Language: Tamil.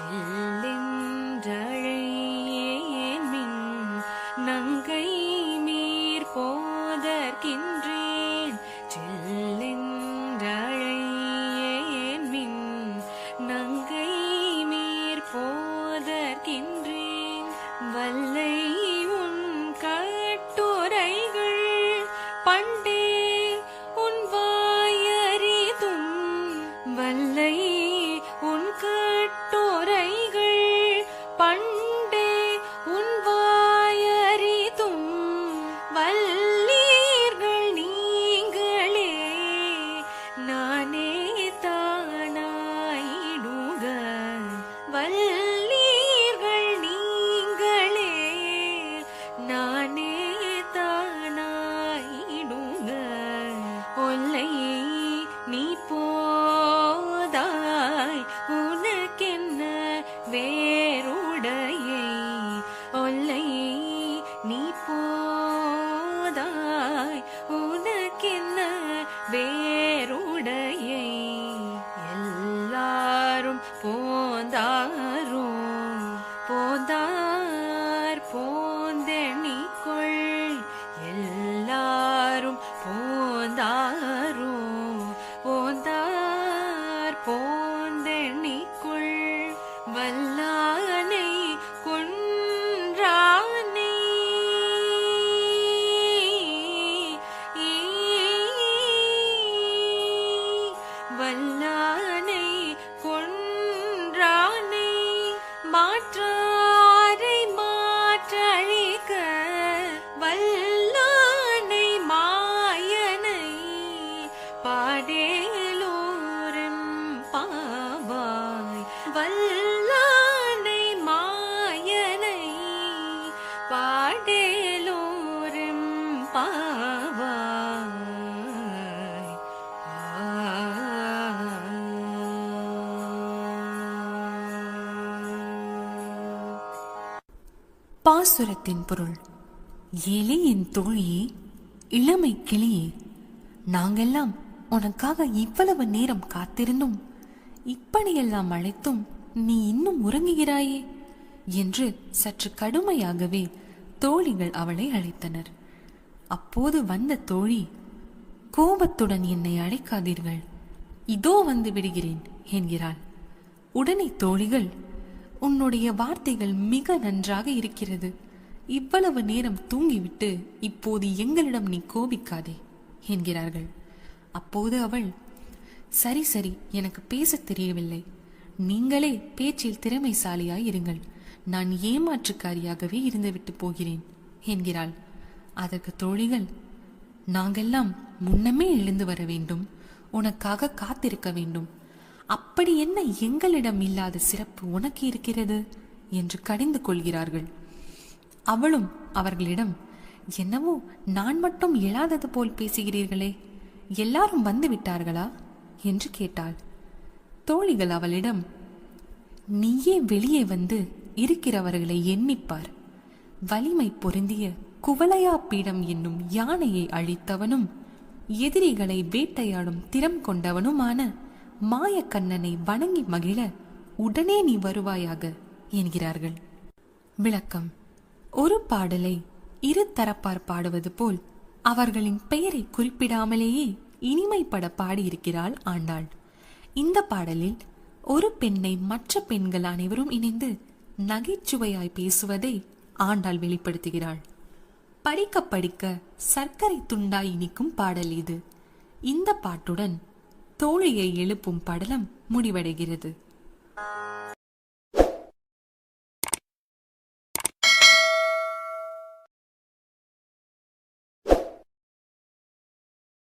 செல்லின்றழையேமின் நங்கை மீர் போதற்கின்றேன். செல்லின்றழையேமின் நங்கை மீர் போதற்கின்றேன். வல்லை வேறுடையை ஒல்லை நீ போதாய். உனக்கென்ன வேருடையை எல்லாரும் போந்தாரும். போந்தார் போந்தெணிக்கொள் எல்லாரும் போந்தாரும். போந்தார் போந்தெண்ணிக்கொள். வல்ல பாடேலோரம் பாவாய் வல்லானை மாயனை பாடேலோரம் பாவாய். பாசுரத்தின் பொருள் எலியின் தோழியே இளமை கிளியே நாங்கெல்லாம் உனக்காக இவ்வளவு நேரம் காத்திருந்தும் இப்படியெல்லாம் அழைத்தும் நீ இன்னும் உறங்குகிறாயே என்று சற்று கடுமையாகவே தோழிகள் அவளை அழைத்தனர். அப்போது வந்த தோழி கோபத்துடன் என்னை அழைக்காதீர்கள். இதோ வந்து விடுகிறேன் என்கிறாள். உடனே தோழிகள் உன்னுடைய வார்த்தைகள் மிக நன்றாக இருக்கிறது. இவ்வளவு நேரம் தூங்கிவிட்டு இப்போது எங்களிடம் நீ கோபிக்காதே என்கிறார்கள். அப்போது அவள் சரி சரி எனக்கு பேசத் தெரியவில்லை. நீங்களே பேச்சில் திறமைசாலியாய் இருங்கள். நான் ஏமாற்றுக்காரியாகவே இருந்துவிட்டு போகிறேன் என்கிறாள். அதற்கு தோழிகள் நாங்கெல்லாம் முன்னமே எழுந்து வர வேண்டும். உனக்காக காத்திருக்க வேண்டும். அப்படி என்ன எங்களிடம் இல்லாத சிறப்பு உனக்கு இருக்கிறது? என்று கடிந்து கொள்கிறார்கள். அவளும் அவர்களிடம் என்னவோ நான் மட்டும் எழாதது போல் பேசுகிறீர்களே. எல்லாரும் வந்து விட்டார்களா? என்று கேட்டாள். தோழிகள் அவளிடம் நீயே வெளியே வந்து இருக்கிறவர்களை எண்ணிப்பார். வலிமை பொருந்திய குவளையா பீடம் என்னும் யானையை அழித்தவனும் எதிரிகளை வேட்டையாடும் திறம் கொண்டவனுமான மாயக்கண்ணனை வணங்கி மகிழ உடனே நீ வருவாயாக என்கிறார்கள். விளக்கம். ஒரு பாடலை இரு தரப்பார் பாடுவது போல் அவர்களின் பெயரை குறிப்பிடாமலேயே இனிமைப்பட பாடியிருக்கிறாள் ஆண்டாள். இந்த பாடலில் ஒரு பெண்ணை மற்ற பெண்கள் அனைவரும் இணைந்து நகைச்சுவையாய் பேசுவதை ஆண்டாள் வெளிப்படுத்துகிறாள். படிக்க படிக்க சர்க்கரை துண்டாய் இனிக்கும் பாடல் இது. இந்த பாட்டுடன் தோழியை எழுப்பும் படலம் முடிவடைகிறது.